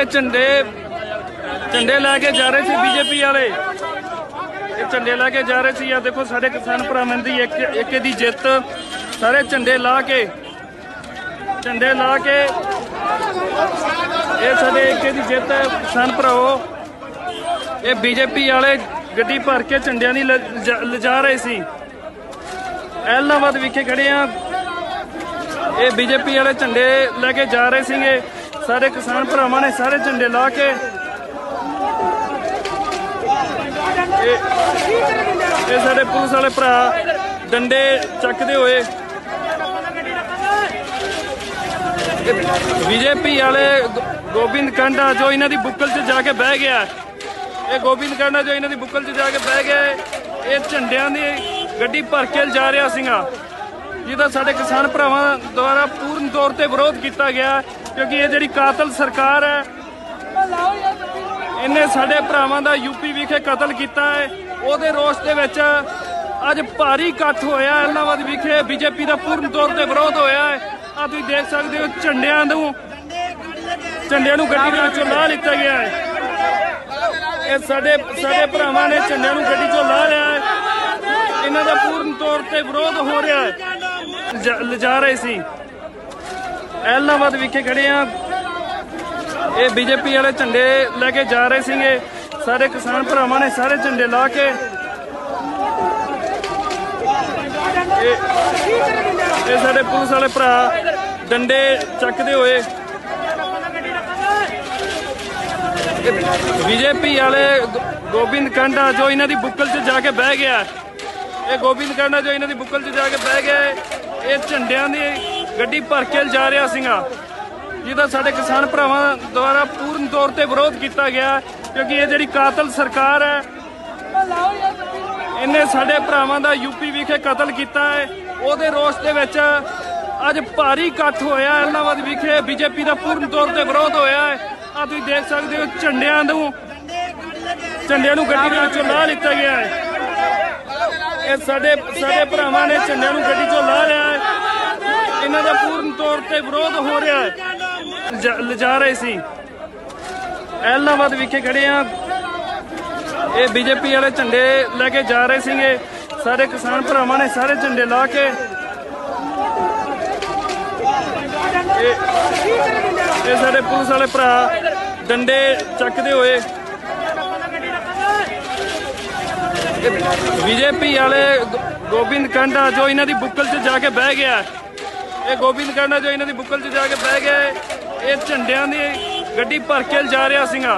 ਇਹ ਝੰਡੇ ਝੰਡੇ ਲੈ ਕੇ ਜਾ ਰਹੇ ਸੀ ਬੀਜੇਪੀ ਵਾਲੇ। ਇਹ ਝੰਡੇ ਲੈ ਕੇ ਜਾ ਰਹੇ ਸੀ। ਆ ਦੇਖੋ ਸਾਡੇ ਕਿਸਾਨ ਭਰਾਵਾਂ ਦੀ ਇੱਕ ਇੱਕ ਦੀ ਜਿੱਤ। ਸਾਰੇ ਝੰਡੇ ਲਾ ਕੇ, ਝੰਡੇ ਲਾ ਕੇ ਇਹ ਸਾਡੇ ਇੱਕ ਦੀ ਜਿੱਤ ਹੈ। ਕਿਸਾਨ ਭਰਾਓ ਇਹ ਬੀਜੇਪੀ ਵਾਲੇ ਗੱਡੀ ਭਰ ਕੇ ਝੰਡਿਆਂ ਦੀ ਲਿਜਾ- ਰਹੇ ਸੀ। ਐਲਾਹਾਬਾਦ ਵਿਖੇ ਖੜੇ ਆ। ਇਹ ਬੀਜੇਪੀ ਵਾਲੇ ਝੰਡੇ ਲੈ ਕੇ ਜਾ ਰਹੇ ਸੀਗੇ। ਸਾਰੇ ਕਿਸਾਨ ਭਰਾਵਾਂ ਨੇ ਸਾਰੇ ਝੰਡੇ ਲਾ ਕੇ ਇਹ ਸਾਡੇ ਪੁਲਿਸ ਵਾਲੇ ਭਰਾ ਡੰਡੇ ਚੱਕਦੇ ਹੋਏ ਬੀਜੇਪੀ ਵਾਲੇ ਗੋਬਿੰਦ ਕਾਂਡਾ ਜੋ ਇਹਨਾਂ ਦੀ ਬੁੱਕਲ 'ਚ ਜਾ ਕੇ ਬਹਿ ਗਿਆ ਇਹ ਗੋਬਿੰਦ ਕਾਂਡਾ ਜੋ ਇਹਨਾਂ ਦੀ ਬੁੱਕਲ 'ਚ ਜਾ ਕੇ ਬਹਿ ਗਿਆ ਇਹ ਝੰਡਿਆਂ ਦੀ ਗੱਡੀ ਭਰ ਕੇ ਜਾ ਰਿਹਾ ਸੀਗਾ। ਜਿਹਦਾ ਸਾਡੇ ਕਿਸਾਨ ਭਰਾਵਾਂ ਦੁਆਰਾ ਪੂਰਨ ਤੌਰ ਤੇ ਵਿਰੋਧ ਕੀਤਾ ਗਿਆ, ਕਿਉਂਕਿ ਇਹ ਜਿਹੜੀ ਕਾਤਲ ਸਰਕਾਰ ਹੈ, ਇਹਨੇ ਸਾਡੇ ਭਰਾਵਾਂ ਦਾ ਯੂਪੀ ਵਿਖੇ ਕਤਲ ਕੀਤਾ ਹੈ। ਉਹਦੇ ਰੋਸ ਦੇ ਵਿੱਚ ਅੱਜ ਭਾਰੀ ਇਕੱਠ ਹੋਇਆ ਐਲਾਹਾਬਾਦ ਵਿਖੇ ਬੀਜੇਪੀ ਦਾ ਪੂਰਨ ਤੌਰ ਤੇ ਵਿਰੋਧ ਹੋਇਆ ਹੈ। ਆ ਤੁਸੀਂ ਦੇਖ ਸਕਦੇ ਹੋ, ਝੰਡਿਆਂ ਨੂੰ ਝੰਡਿਆਂ ਨੂੰ ਗੱਡੀ ਦੇ ਵਿੱਚੋਂ ਲਾ ਲਿੱਤਾ ਗਿਆ ਹੈ। ਇਹ ਸਾਡੇ ਸਾਡੇ ਭਰਾਵਾਂ ਨੇ ਝੰਡਿਆਂ ਨੂੰ ਗੱਡੀ ਚੋਂ ਲਾ ਲਿਆ ਹੈ। ਇਹਨਾਂ ਦਾ ਪੂਰਨ ਤੌਰ ਤੇ ਵਿਰੋਧ ਹੋ ਰਿਹਾ ਹੈ। ਲਿਜਾ ਰਹੇ ਸੀ। ਐਲਾਹਾਬਾਦ ਵਿਖੇ ਖੜੇ ਆ। ਇਹ ਬੀਜੇਪੀ ਵਾਲੇ ਝੰਡੇ ਲੈ ਕੇ ਜਾ ਰਹੇ ਸੀਗੇ। ਸਾਰੇ ਕਿਸਾਨ ਭਰਾਵਾਂ ਨੇ ਸਾਰੇ ਝੰਡੇ ਲਾ ਕੇ। ਇਹ ਸਾਡੇ ਪੁਲਿਸ ਵਾਲੇ ਭਰਾ ਡੰਡੇ ਚੱਕਦੇ ਹੋਏ ਬੀਜੇਪੀ ਵਾਲੇ ਗੋਬਿੰਦ ਕਾਂਡਾ ਜੋ ਇਹਨਾਂ ਦੀ ਬੁੱਕਲ 'ਚ ਜਾ ਕੇ ਬਹਿ ਗਿਆ। ਇਹ ਗੋਬਿੰਦ ਕਾਂਡਾ ਜੋ ਇਹਨਾਂ ਦੀ ਬੁੱਕਲ 'ਚ ਜਾ ਕੇ ਬਹਿ ਗਿਆ। ਇਹ ਝੰਡਿਆਂ ਦੀ ਗੱਡੀ ਭਰ ਕੇ ਜਾ ਰਿਹਾ ਸੀਗਾ, ਜਿਹਦਾ ਸਾਡੇ ਕਿਸਾਨ ਭਰਾਵਾਂ ਦੁਆਰਾ ਪੂਰਨ ਤੌਰ ਤੇ ਵਿਰੋਧ ਕੀਤਾ ਗਿਆ, ਕਿਉਂਕਿ ਇਹ ਜਿਹੜੀ ਕਾਤਲ ਸਰਕਾਰ ਹੈ, ਇਹਨੇ ਸਾਡੇ ਭਰਾਵਾਂ ਦਾ ਯੂਪੀ ਵਿਖੇ ਕਤਲ ਕੀਤਾ ਹੈ। ਉਹਦੇ ਰੋਸ ਦੇ ਵਿੱਚ ਅੱਜ ਭਾਰੀ ਇਕੱਠ ਹੋਇਆ ਐਲਾਹਾਬਾਦ ਵਿਖੇ ਬੀਜੇਪੀ ਦਾ ਪੂਰਨ ਤੌਰ ਤੇ ਵਿਰੋਧ ਹੋਇਆ ਹੈ। ਆ ਤੁਸੀਂ ਦੇਖ ਸਕਦੇ ਹੋ ਝੰਡਿਆਂ ਨੂੰ, ਝੰਡਿਆਂ ਦਾ ਪੂਰਨ ਤੌਰ ਤੇ ਵਿਰੋਧ ਹੋਇਆ ਹੈ ਆ ਤੁਸੀਂ ਦੇਖ ਸਕਦੇ ਹੋ ਝੰਡਿਆਂ ਨੂੰ ਝੰਡਿਆਂ ਨੂੰ ਗੱਡੀ ਦੇ ਵਿੱਚੋਂ ਲਾ ਲਿੱਤਾ ਗਿਆ ਹੈ। ਇਹ ਸਾਡੇ ਸਾਡੇ ਭਰਾਵਾਂ ਨੇ ਝੰਡਿਆਂ ਨੂੰ ਗੱਡੀ ਚੋਂ ਲਾ ਲਿਆ ਇਹਨਾਂ ਦਾ ਪੂਰਨ ਤੌਰ ਤੇ ਵਿਰੋਧ ਹੋ ਰਿਹਾ ਹੈ। ਲਿਜਾ ਰਹੇ ਸੀ। ਐਲਾਹਾਬਾਦ ਵਿਖੇ ਖੜੇ ਆ। ਇਹ ਬੀਜੇਪੀ ਵਾਲੇ ਝੰਡੇ ਲੈ ਕੇ ਜਾ ਰਹੇ ਸੀਗੇ। ਸਾਰੇ ਕਿਸਾਨ ਭਰਾਵਾਂ ਨੇ ਸਾਰੇ ਝੰਡੇ ਲਾ ਕੇ। ਇਹ ਸਾਡੇ ਪੁਲਿਸ ਵਾਲੇ ਭਰਾ ਡੰਡੇ ਚੱਕਦੇ ਹੋਏ ਬੀਜੇਪੀ ਵਾਲੇ ਗੋਬਿੰਦ ਕੰਡਾ ਜੋ ਇਹਨਾਂ ਦੀ ਬੁੱਕਲ 'ਚ ਜਾ ਕੇ ਬਹਿ ਗਿਆ। ਇਹ ਗੋਬਿੰਦ ਕਾਂਡਾ ਜੋ ਇਹਨਾਂ ਦੀ ਬੁੱਕਲ 'ਚ ਜਾ ਕੇ ਬਹਿ ਗਿਆ ਇਹ ਝੰਡਿਆਂ ਦੀ ਗੱਡੀ ਭਰ ਕੇ ਜਾ ਰਿਹਾ ਸੀਗਾ।